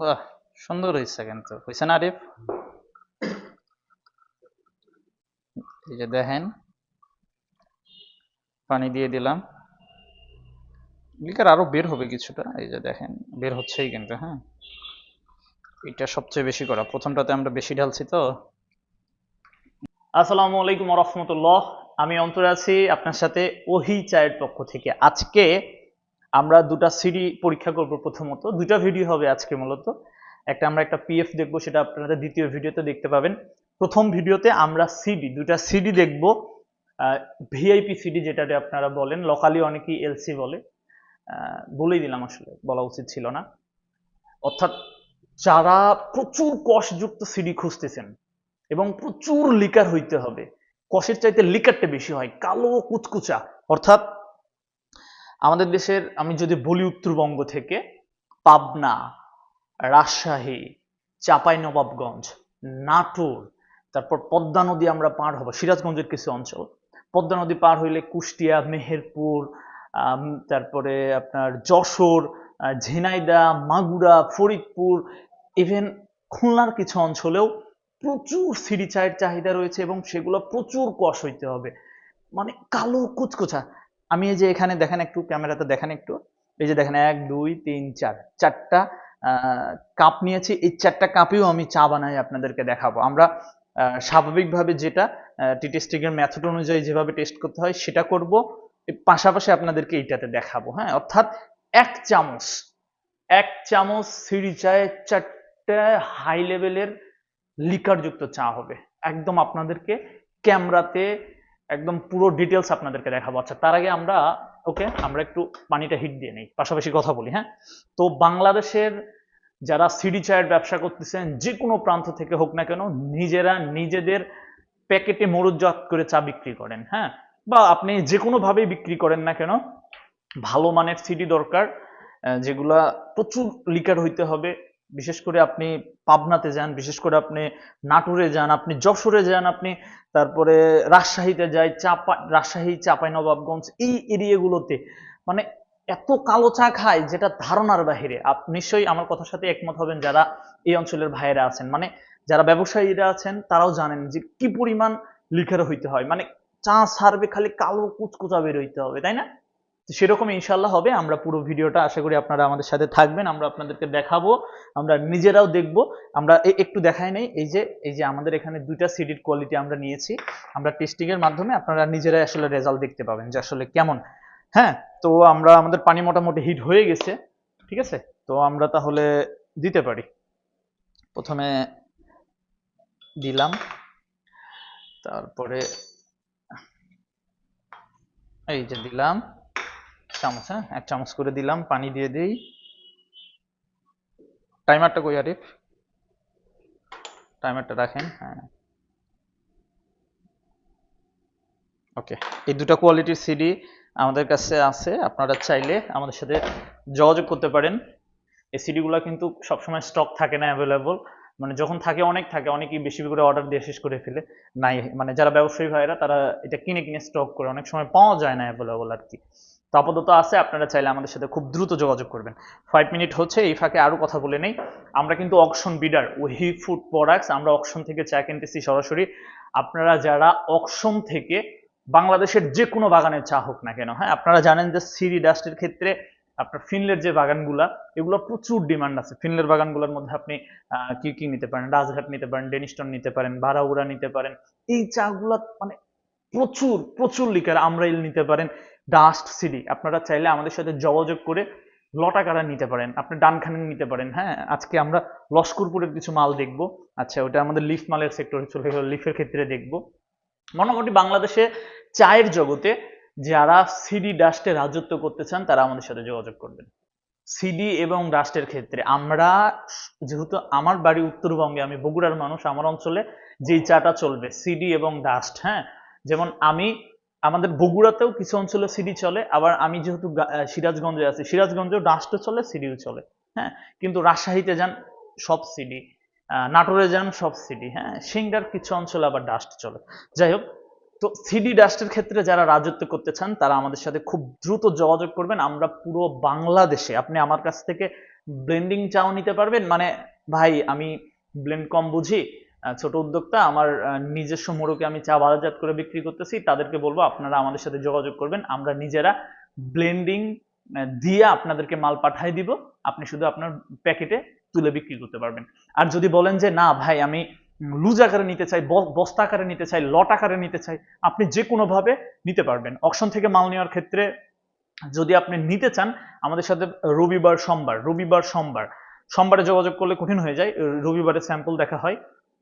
বাহ, সুন্দর হয়েছে কিন্তু। হয়েছে না, আরিফ? এই যে দেখেন, পানি দিয়ে দিলাম। লিকার আরও বের হবে কিছুটা, এই যে দেখেন, বের হচ্ছেই কিন্তু হ্যাঁ। এটা সবচেয়ে বেশি করা, প্রথমটাতে আমরা বেশি ঢালছি তো। আসসালামু আলাইকুম রহমতুল্লাহ। আমি অন্তর আছি আপনার সাথে ওহি চায়ের পক্ষ থেকে। আজকে আমরা দুটা সিডি পরীক্ষা করব প্রথমত। দুটা ভিডিও হবে আজকে মূলত। একটা আমরা একটা পিএফ দেখব, সেটা আপনারা দ্বিতীয় ভিডিওতে দেখতে পাবেন। প্রথম ভিডিওতে আমরা সিডি দুটা সিডি দেখব। ভিআইপি সিডি যেটাতে আপনারা বলেন লোকালি অনেকেই এলসি বলে। বলেই দিলাম আসলে, বলা উচিত ছিল না। অর্থাৎ যারা প্রচুর কষযুক্ত সিডি খুঁজতেছেন এবং প্রচুর লিকার হইতে হবে, কষের চাইতে লিকারটা বেশি হয়, কালো কুচকুচা। অর্থাৎ আমাদের দেশের, আমি যদি বলি উত্তরবঙ্গ থেকে, পাবনা, রাজশাহী, চাঁপাইনবাবগঞ্জ, নাটোর, তারপর পদ্মা নদী আমরা পার হব, সিরাজগঞ্জের কিছু অঞ্চল। পদ্মা নদী পার হইলে কুষ্টিয়া, মেহেরপুর তারপরে আপনার যশোর ঝিনাইদা, মাগুরা, ফরিদপুর ইভেন খুলনার কিছু অঞ্চলেও প্রচুর সিঁড়ি চায়ের চাহিদা রয়েছে এবং সেগুলো প্রচুর কষ হইতে হবে। মানে কালো কুচকুচা। আমি এই যে এখানে দেখেন একটু, ক্যামেরাতে দেখেন একটু, এই যে দেখেন এক, দুই, তিন, চার, চারটা কাপ নিয়েছি। এই চারটা কাপেও আমি চা বানাই আপনাদেরকে দেখাবো। আমরা স্বাভাবিকভাবে যেটা টি টেস্টিংয়ের মেথড অনুযায়ী যেভাবে টেস্ট করতে হয়, সেটা করব। পাশাপাশি আপনাদেরকে এইটাতে দেখাবো হ্যাঁ? অর্থাৎ এক চামচ এক চামচ সিঁড়ি চায়ে চারটে হাই লেভেলের লিকারযুক্ত চা হবে। একদম আপনাদেরকে ক্যামেরাতে একদম পুরো ডিটেলস আপনাদেরকে দেখাবো। আচ্ছা তার আগে আমরা ওকে আমরা একটু পানিটা হিট দিয়ে নেই, পাশাপাশি কথা বলি হ্যাঁ? তো বাংলাদেশের যারা সিডি চায়ের ব্যবসা করতেছেন যে কোনো প্রান্ত থেকে হোক না কেন, নিজেরা নিজেদের প্যাকেটে মরুজাত করে চা বিক্রি করেন হ্যাঁ? বা আপনি যে কোনো ভাবেই বিক্রি করেন না কেন, ভালো মানের সিডি দরকার যেগুলা প্রচুর লিকার হইতে হবে বিশেষ করে আপনি পাবনাতে যান, বিশেষ করে আপনি নাটোরে যান, আপনি যশোরে যান, আপনি তারপরে রাজশাহীতে যাই, চাপা, রাজশাহী, চাপাই, নবাবগঞ্জ, এই এরিয়াগুলোতে মানে এত কালো চা খায় যেটা ধারণার বাহিরে। আপনি নিশ্চয়ই আমার কথার সাথে একমত হবেন যারা এই অঞ্চলের ভাইয়েরা আছেন। মানে যারা ব্যবসায়ীরা আছেন, তারাও জানেন যে কি পরিমাণ লিখার হইতে হয়। মানে চা সার্ভে খালি কালো কুচকুচা বের হইতে হবে, তাই না? সেরকম ইনশাল্লাহ হবে। আমরা পুরো ভিডিওটা আশা করি আপনারা আমাদের সাথে থাকবেন, আমরা আপনাদেরকে দেখাবো, আমরা নিজেরাও দেখব। আমরা একটু দেখাই নেই, এই যে এই যে আমাদের এখানে দুইটা সিডির কোয়ালিটি আমরা নিয়েছি। আমরা টেস্টিংয়ের মাধ্যমে আপনারা নিজেরাই আসলে রেজাল্ট দেখতে পাবেন যে আসলে কেমন। হ্যাঁ তো আমরা, আমাদের পানি মোটামুটি হিট হয়ে গেছে, ঠিক আছে? তো আমরা তাহলে দিতে পারি। প্রথমে দিলাম, তারপরে এই যে দিলাম। চামচ হ্যাঁ? এক চামচ করে দিলাম, পানি দিয়ে দিই। টাইমারটা কই, আরিফ? টাইমারটা রাখেন হ্যাঁ। ওকে, এই দুটো কোয়ালিটির সিডি আমাদের কাছে আছে, আপনারা চাইলে আমাদের সাথে যোগাযোগ করতে পারেন। এই সিডিগুলো কিন্তু সবসময় স্টক থাকে না অ্যাভেলেবল মানে যখন থাকে, অনেক থাকে, অনেকেই বেশি করে অর্ডার দিয়ে শেষ করে ফেলে, নাই। মানে যারা ব্যবসায়ী ভাইরা তারা এটা কিনে কিনে স্টক করে, অনেক সময় পাওয়া যায় না অ্যাভেলেবল আর কি। তো আপাতত আছে, আপনারা চাইলে আমাদের সাথে খুব দ্রুত যোগাযোগ করবেন। ফাইভ মিনিট হচ্ছে, এই ফাঁকে আরও কথা বলে নেই। আমরা কিন্তু অকশন বিডার ওহি ফুড প্রোডাক্টস আমরা অকশন থেকে চা কিনতেছি সরাসরি। আপনারা যারা অকশন থেকে বাংলাদেশের যে কোনো বাগানের চা হোক না কেন হ্যাঁ আপনারা জানেন যে সিরি ডাস্টের ক্ষেত্রে আপনার ফিনলের যে বাগানগুলা, এগুলো প্রচুর ডিমান্ড আছে। ফিনলের বাগানগুলোর মধ্যে আপনি কি কি নিতে পারেন? রাজঘাট নিতে পারেন, ডেনিস্টন নিতে পারেন বারাউরা নিতে পারেন। এই চাগুলা মানে প্রচুর প্রচুর লিকার আমরাইল নিতে পারেন। ডাস্ট সিডি আপনারা চাইলে আমাদের সাথে যোগাযোগ করে লটা কারা নিতে পারেন। আপনি ডানখানে নিতে পারেন। হ্যাঁ আজকে আমরা লস্করপুরের কিছু মাল দেখব। আচ্ছা ওটা আমাদের লিফ মালের সেক্টর চলে গেল, লিফের ক্ষেত্রে দেখব। মোটামুটি বাংলাদেশে চায়ের জগতে যারা সিডি ডাস্টে রাজত্ব করতে চান, তারা আমাদের সাথে যোগাযোগ করবেন। সিডি এবং ডাস্টের ক্ষেত্রে আমরা যেহেতু আমার বাড়ি উত্তরবঙ্গে, আমি বগুড়ার মানুষ, আমার অঞ্চলে যেই চাটা চলবে সিডি এবং ডাস্ট হ্যাঁ? যেমন আমি আমাদের বগুড়াতেও কিছু অঞ্চলে সিডি চলে, আবার আমি যেহেতু সিরাজগঞ্জে আছি, সিরাজগঞ্জেও ডাস্টও চলে, সিডিও চলে হ্যাঁ? কিন্তু রাজশাহীতে যান, সব সিডি। নাটোরে যান, সব সিডি হ্যাঁ? সিংড়ার কিছু অঞ্চলে আবার ডাস্ট চলে। যাই হোক, তো সিডি ডাস্টের ক্ষেত্রে যারা রাজত্ব করতে চান, তারা আমাদের সাথে খুব দ্রুত যোগাযোগ করবেন। আমরা পুরো বাংলাদেশে, আপনি আমার কাছ থেকে ব্লেন্ডিং চাও নিতে পারবেন। মানে ভাই, আমি ব্লেন্ড কম বুঝি ছোট উদ্যোক্তা আমার নিজস্ব মোড়কে আমি চা বাজারজাত করে বিক্রি করতেছি। তাদেরকে বলব, আপনারা আমাদের সাথে যোগাযোগ করবেন। আমরা নিজেরা ব্লেন্ডিং দিয়ে আপনাদেরকে মাল পাঠাই দিব। আপনি শুধু আপনার প্যাকেটে তুলে বিক্রি করতে পারবেন। আর যদি বলেন যে, না ভাই, আমি লুজ আকারে নিতে চাই বস্তা আকারে নিতে চাই, লট আকারে নিতে চাই, আপনি যে কোনো ভাবে নিতে পারবেন। অকশন থেকে মাল নেওয়ার ক্ষেত্রে যদি আপনি নিতে চান, আমাদের সাথে রবিবার, সোমবার রবিবার, সোমবার, সোমবারে যোগাযোগ করলে কঠিন হয়ে যায়। রবিবারে স্যাম্পল দেখা হয়।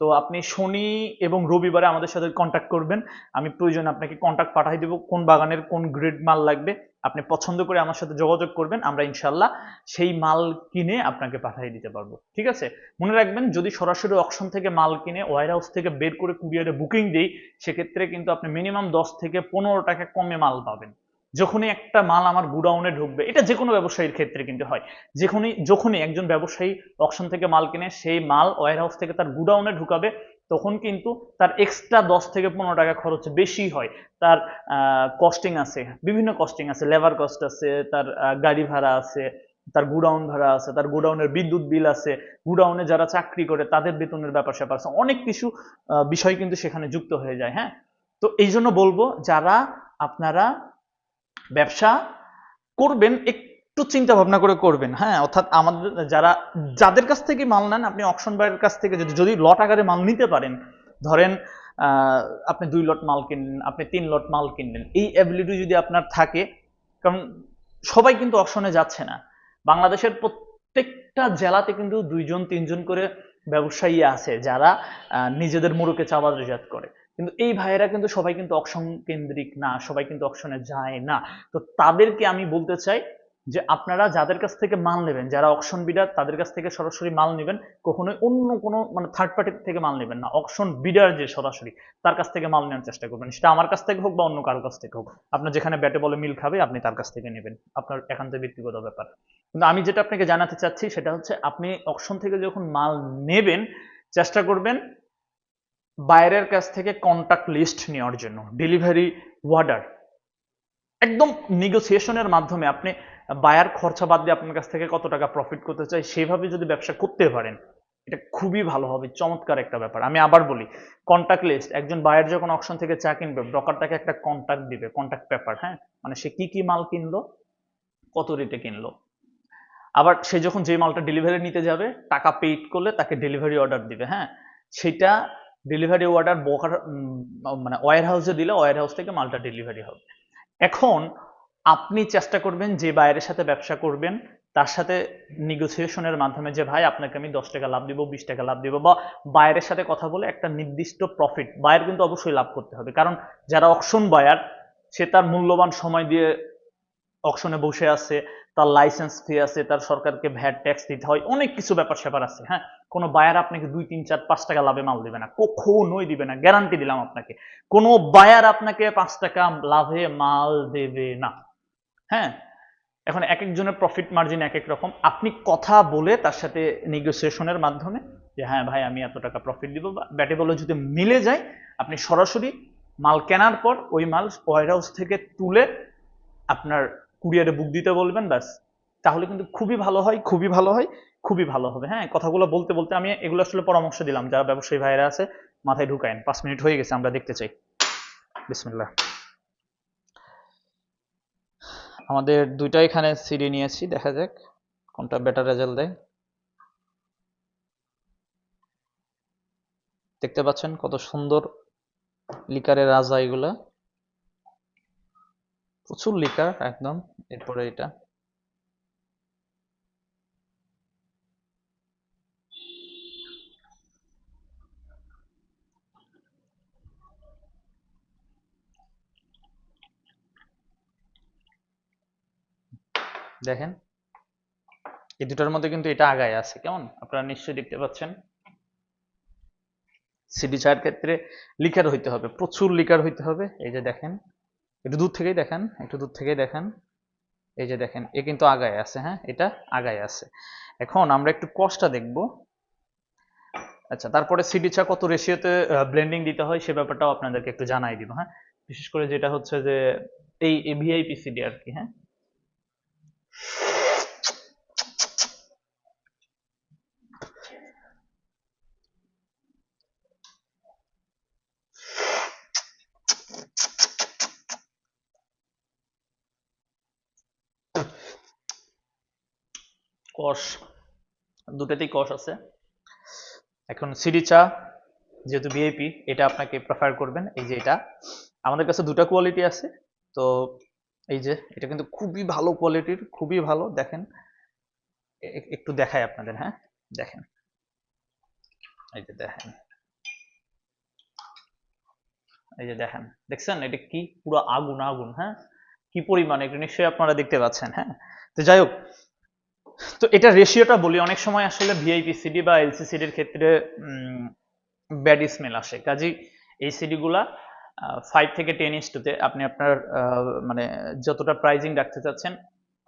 তো আপনি শনি এবং রবিবারে আমাদের সাথে কন্ট্যাক্ট করবেন। আমি প্রয়োজন আপনাকে কন্ট্যাক্ট পাঠিয়ে দেবো, কোন বাগানের কোন গ্রেড মাল লাগবে। আপনি পছন্দ করে আমার সাথে যোগাযোগ করবেন, আমরা ইনশাল্লাহ সেই মাল কিনে আপনাকে পাঠিয়ে দিতে পারব। ঠিক আছে? মনে রাখবেন, যদি সরাসরি অকশন থেকে মাল কিনে ওয়ার হাউস থেকে বের করে কুরিয়ারে বুকিং দিই, সেক্ষেত্রে কিন্তু আপনি মিনিমাম দশ থেকে পনেরো টাকা কমে মাল পাবেন। যখনই একটা মাল আমার গুডাউনে ঢুকবে, এটা যে কোনো ব্যবসায়ীর ক্ষেত্রে কিন্তু হয়। যখনই যখনই একজন ব্যবসায়ী অকশন থেকে মাল কিনে, সেই মাল ওয়ার হাউস থেকে তার গুডাউনে ঢুকাবে, তখন কিন্তু তার এক্সট্রা দশ থেকে পনেরো টাকা খরচ বেশি হয়। তার কস্টিং আছে, বিভিন্ন কস্টিং আছে। লেবার কস্ট আছে, তার গাড়ি ভাড়া আছে, তার গুডাউন ভাড়া আছে, তার গুডাউনের বিদ্যুৎ বিল আছে, গুডাউনে যারা চাকরি করে তাদের বেতনের ব্যাপার স্যাপার আছে। অনেক কিছু বিষয় কিন্তু সেখানে যুক্ত হয়ে যায় হ্যাঁ? তো এই জন্য বলব, যারা আপনারা ব্যবসা করবেন, একটু চিন্তা ভাবনা করে করবেন। হ্যাঁ অর্থাৎ আমাদের যারা, যাদের কাছ থেকে মাল নেন, আপনি অকশন বাইরের কাছ থেকে যদি যদি লট আকারে মাল নিতে পারেন, ধরেন আপনি দুই লট মাল কিনলেন, আপনি তিন লট মাল কিনলেন, এই অ্যাবিলিটি যদি আপনার থাকে, কারণ সবাই কিন্তু অকশনে যাচ্ছে না। বাংলাদেশের প্রত্যেকটা জেলাতে কিন্তু দুইজন, তিনজন করে ব্যবসায়ী আছে যারা নিজেদের মুরুকে চাবাজাত করে। কিন্তু এই ভাইয়েরা কিন্তু সবাই কিন্তু অকশন কেন্দ্রিক না, সবাই কিন্তু অকশনে যায় না। তো তাদেরকে আমি বলতে চাই যে আপনারা যাদের কাছ থেকে মাল নেবেন, যারা অকশন বিডার, তাদের কাছ থেকে সরাসরি মাল নেবেন, কখনোই অন্য কোনো মানে থার্ড পার্টি থেকে মাল নেবেন না। অকশন বিডার যে সরাসরি, তার কাছ থেকে মাল নেওয়ার চেষ্টা করবেন। সেটা আমার কাছ থেকে হোক বা অন্য কারও কাছ থেকে হোক। আপনার যেখানে ব্যাটে বলে মিল খাবে, আপনি তার কাছ থেকে নেবেন। আপনার একান্ত ব্যক্তিগত ব্যাপার। কিন্তু আমি যেটা আপনাকে জানাতে চাচ্ছি, সেটা হচ্ছে আপনি অকশন থেকে যখন মাল নেবেন, চেষ্টা করবেন বাইরের কাছ থেকে কন্টাক্ট লিস্ট নেওয়ার জন্য ডেলিভারি ওয়ার্ডার একদম নেগোসিয়েশনের মাধ্যমে আপনি বায়ার খরচা বাদ দিয়ে আপনার কাছ থেকে কত টাকা প্রফিট করতে চাই সেভাবে যদি ব্যবসা করতে পারেন, এটা খুবই ভালো হবে, চমৎকার একটা ব্যাপার। আমি আবার বলি কন্টাক্ট লিস্ট একজন বায়ার যখন অপশন থেকে চা কিনবে ব্রোকার তাকে একটা কন্টাক্ট দিবে কন্টাক্ট পেপার হ্যাঁ? মানে সে কি কি মাল কিনলো, কত রেটে কিনলো। আবার সে যখন যে মালটা ডেলিভারি নিতে যাবে, টাকা পেইড করলে তাকে ডেলিভারি অর্ডার দিবে হ্যাঁ? সেটা ডেলিভারি অর্ডার বোকার মানে ওয়ার হাউসে দিলে ওয়ার হাউস থেকে মালটা ডেলিভারি হবে। এখন আপনি চেষ্টা করবেন যে বাইরের সাথে ব্যবসা করবেন, তার সাথে নেগোসিয়েশনের মাধ্যমে যে, ভাই, আপনাকে আমি দশ টাকা লাভ দিব, বিশ টাকা লাভ দিব। বা বাইরের সাথে কথা বলে একটা নির্দিষ্ট প্রফিট বায়ার কিন্তু অবশ্যই লাভ করতে হবে। কারণ যারা অকশন বায়ার সে তার মূল্যবান সময় দিয়ে অকশনে বসে আছে তার লাইসেন্স ফি আছে, তার সরকারকে ভ্যাট ট্যাক্স দিতে হয়, অনেক কিছু ব্যাপার স্যাপার আছে হ্যাঁ? কোনো বায়ার আপনাকে দুই, তিন, চার, পাঁচ টাকা লাভে মাল দিবে না, কখনোই দিবে না গ্যারান্টি দিলাম আপনাকে। কোনো বায়ার আপনাকে পাঁচ টাকা লাভে মাল দেবে না হ্যাঁ? এখন এক একজনের প্রফিট মার্জিন এক এক রকম। আপনি কথা বলে তার সাথে নেগোসিয়েশনের মাধ্যমে যে হ্যাঁ ভাই, আমি এত টাকা প্রফিট দিব। বা ব্যাটে বলে যদি মিলে যায়, আপনি সরাসরি মাল কেনার পর ওই মাল ওয়ার হাউস থেকে তুলে আপনার কুরিয়ারে বুক দিতে বলবেন, ব্যাস। তাহলে কিন্তু খুবই ভালো হয়, খুবই ভালো হয়, খুবই ভালো হবে। হ্যাঁ কথাগুলো বলতে বলতে আমি এগুলো আসলে পরামর্শ দিলাম, যারা ব্যবসায়ী ভাইরা আছে, মাথায় ঢুকায়েন। পাঁচ মিনিট হয়ে গেছে, আমরা দেখতে চাই। বিসমিল্লাহ। আমাদের দুইটা এখানে সিডি নিয়েছি, দেখা যাক কোনটা বেটার রেজাল্ট দেয়। দেখতে পাচ্ছেন কত সুন্দর লিকারের রাজা এগুলা। প্রচুর লিকার একদম। এরপরে এটা। দেখেন, এই দুটার মধ্যে কিন্তু এটা আগায় আছে, কেমন? আপনারা নিশ্চয়ই দেখতে পাচ্ছেন। সিডি চায়ের ক্ষেত্রে লিকার হইতে হবে, প্রচুর লিকার হইতে হবে। এই যে দেখেন একটু দূর থেকেই দেখেন, একটু দূর থেকেই দেখেন। এই যে দেখেন, এ কিন্তু আগায় আছে হ্যাঁ? এটা আগায় আছে। এখন আমরা একটু কষ্টটা দেখব। আচ্ছা তারপরে সিডিচা কত রেশিওতে ব্লেন্ডিং দিতে হয় সে ব্যাপারটাও আপনাদেরকে একটু জানাই দিব হ্যাঁ? বিশেষ করে যেটা হচ্ছে যে, এই ভিআইপি সিডি আর কি হ্যাঁ? কষ দুটাতেই কষ আছে। এখন সিডি চা, যেহেতু ভিআইপি এটা আপনাকে প্রেফার করবেন, এই যে এটা। আমাদের কাছে দুটা কোয়ালিটি আছে, তো এই যে, এটা কিন্তু খুবই ভালো কোয়ালিটির খুবই ভালো, দেখেন। একটু দেখায় আপনাদের হ্যাঁ? দেখেন। এই যে দেখেন। এই যে দেখেন, দেখছেন? এটা কি পুরো আগুন আগুন হ্যাঁ? কি পরিমাণ, এটা নিশ্চয়ই আপনারা দেখতে পাচ্ছেন হ্যাঁ? তো যাই হোক তো এটা রেশিওটা বলি, অনেক সময় আসলে ভিআইপি সিডি বা এলসি সিডির ক্ষেত্রে ব্যাড স্মেল আসে। কাজেই এই সিডিগুলা ফাইভ থেকে টেন ইস্টুতে আপনি আপনার মানে যতটা প্রাইজিং রাখতে চাচ্ছেন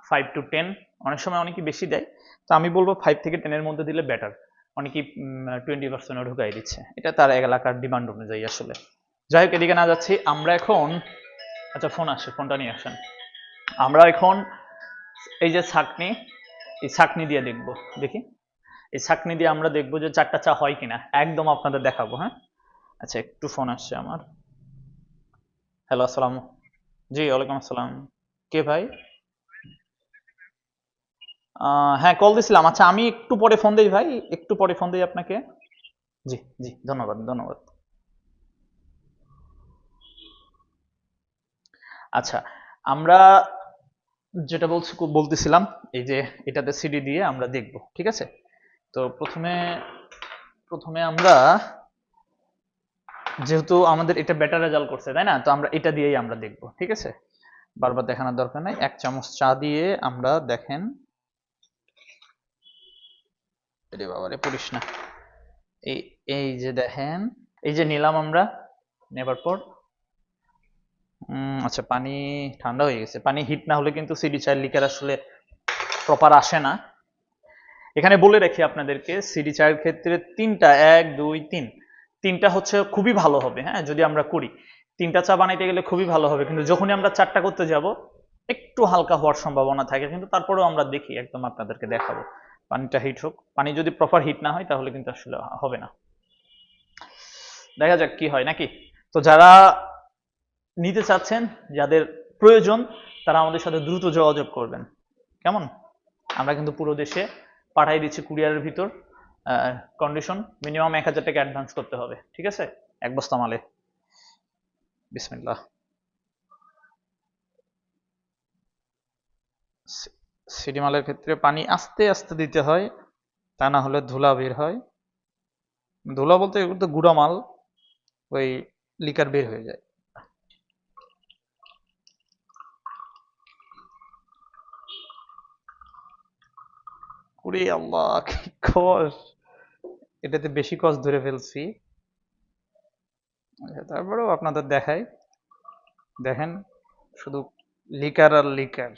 ফাইভ টু টেন অনেক সময় অনেকেই বেশি দেয়। তো আমি বলব ফাইভ থেকে টেনের মধ্যে দিলে বেটার অনেকেই টোয়েন্টি পার্সেন্টও ঢুকাই দিচ্ছে। এটা তার এলাকার ডিমান্ড অনুযায়ী আসলে। যাই হোক, এদিকে না যাচ্ছি। আমরা এখন আচ্ছা ফোন আসে ফোনটা নিয়ে আসেন। আমরা এখন এই যে ছাকনি এই ছাকনি দিয়ে দেখব, দেখি। এই ছাকনি দিয়ে আমরা দেখব যে চারটা চা হয় কিনা। একদম আপনাদের দেখাবো হ্যাঁ? আচ্ছা একটু ফোন আসছে আমার। হ্যালো, আসসালাম, জি, ওয়ালাইকুম আসসালাম। কে ভাই? হ্যাঁ কল দিছিলাম। আচ্ছা আমি একটু পরে ফোন দিই ভাই, একটু পরে ফোন দিই আপনাকে। জি জি, ধন্যবাদ ধন্যবাদ। আচ্ছা আমরা যেটা বলছি বলতেছিলাম, এই যে এটাতে সিডি দিয়ে আমরা দেখব, ঠিক আছে? তো প্রথমে প্রথমে আমরা যেহেতু আমাদের এটা বেটার রেজাল্ট করছে, তাই না? তো আমরা এটা দিয়েই আমরা দেখব, ঠিক আছে? বারবার দেখানোর দরকার নাই। এক চামচ চা দিয়ে আমরা দেখেন। এরে বাবারে পড়িস না। এই এই যে দেখেন, এই যে নিলাম আমরা, নেবার পর। আচ্ছা পানি ঠান্ডা হয়ে গেছে। পানি হিট না হলে কিন্তু সিডি চায়ের লিকার আসলে প্রপার আসে না। এখানে বলে রাখি আপনাদেরকে সিডি চায়ের ক্ষেত্রে তিনটা, এক, দুই, তিন। তিনটা হচ্ছে খুবই ভালো হবে হ্যাঁ যদি আমরা করি। তিনটা চা বানাইতে গেলে খুবই ভালো হবে, কিন্তু যখনই আমরা চারটা করতে যাব, একটু হালকা হওয়ার সম্ভাবনা থাকে। কিন্তু তারপরেও আমরা দেখি, একদম আপনাদেরকে দেখাবো। পানিটা হিট হোক। পানি যদি প্রপার হিট না হয়, তাহলে কিন্তু আসলে হবে না। দেখা যাক কি হয়, নাকি? তো যারা নিতে চাচ্ছেন, যাদের প্রয়োজন, তারা আমাদের সাথে দ্রুত যোগাযোগ করবেন। কেমন? আমরা কিন্তু পুরো দেশে পাঠাই দিচ্ছি কুরিয়ারের ভিতর কন্ডিশন মিনিমাম এক হাজার টাকা অ্যাডভান্স করতে হবে, ঠিক আছে? এক বস্তা মালে। বিসমিল্লাহ। সি- সিডি মালের ক্ষেত্রে পানি আস্তে আস্তে দিতে হয়, তা না হলে ধুলা বের হয়। ধুলা বলতে এগুলো গুঁড়া মাল, ওই লিকার বের হয়ে যায়। ওরে আল্লাহ কস? এটাতে বেশি কস ধরে ফেলছি। তারপরেও আপনাদের দেখাই। দেখেন, শুধু লিকার আর লিকার।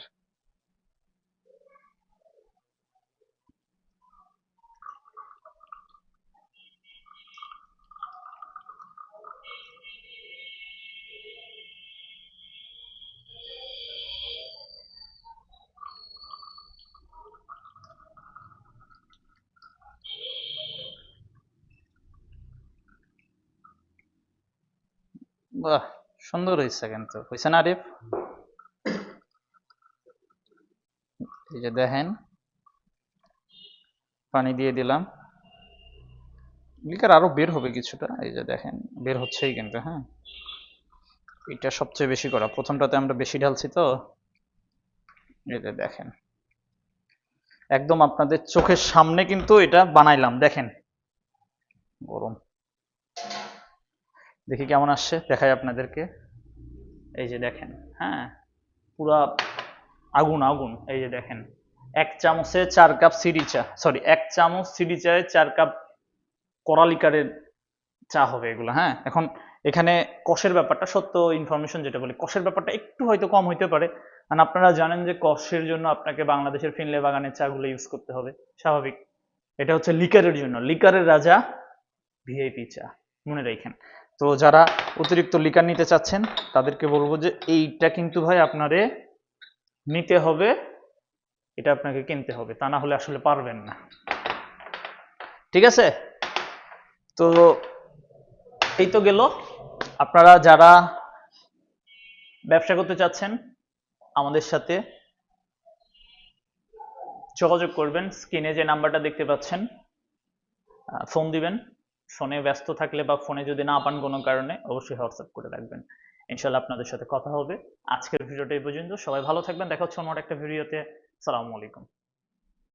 বাহ, সুন্দর হয়েছে কিন্তু। হয়েছে না, আরিফ? এই যে দেখেন, পানি দিয়ে দিলাম। লিকার আরও বের হবে কিছুটা, এই যে দেখেন, বের হচ্ছেই কিন্তু হ্যাঁ। এটা সবচেয়ে বেশি করা। প্রথমটাতে আমরা বেশি ঢালছি তো। এই যে দেখেন। একদম আপনাদের চোখের সামনে কিন্তু এটা বানাইলাম, দেখেন। গরম। দেখি কেমন আসছে, দেখাই আপনাদেরকে। এই যে দেখেন হ্যাঁ পুরা আগুন আগুন, এই যে দেখেন। এক চামচে চার কাপ সিডি চা সরি এক চামচ সিডি চায়ে চার কাপ করালিকারের চা হবে এগুলো হ্যাঁ। এখন এখানে কষের ব্যাপারটা সত্য ইনফরমেশন যেটা বলি, কষের ব্যাপারটা একটু হয়তো কম হইতে পারে। কারণ আপনারা জানেন যে কষের জন্য আপনাকে বাংলাদেশের ফিনলে বাগানের চাগুলো ইউজ করতে হবে, স্বাভাবিক। এটা হচ্ছে লিকারের জন্য, লিকারের রাজা ভিআইপি চা, মনে রাখেন। তো যারা অতিরিক্ত লিকার নিতে চাচ্ছেন, তাদেরকে বলব যে এইটা কিন্তু ভাই আপনারে নিতে হবে, এটা আপনাকে কিনতে হবে, তা না হলে আসলে পারবেন না। ঠিক আছে? তো এই তো গেল। আপনারা যারা ব্যবসা করতে চাচ্ছেন, আমাদের সাথে যোগাযোগ করবেন। স্ক্রিনে যে নাম্বারটা দেখতে পাচ্ছেন ফোন দিবেন। ফোনে ব্যস্ত থাকলে বা ফোনে যদি না পান কোনো কারণে, অবশ্যই হোয়াটসঅ্যাপ করে রাখবেন। ইনশাল্লাহ আপনাদের সাথে কথা হবে। আজকের ভিডিওটা এই পর্যন্ত। সবাই ভালো থাকবেন। দেখা হচ্ছে অন্য একটা ভিডিওতে। সালামু আলাইকুম।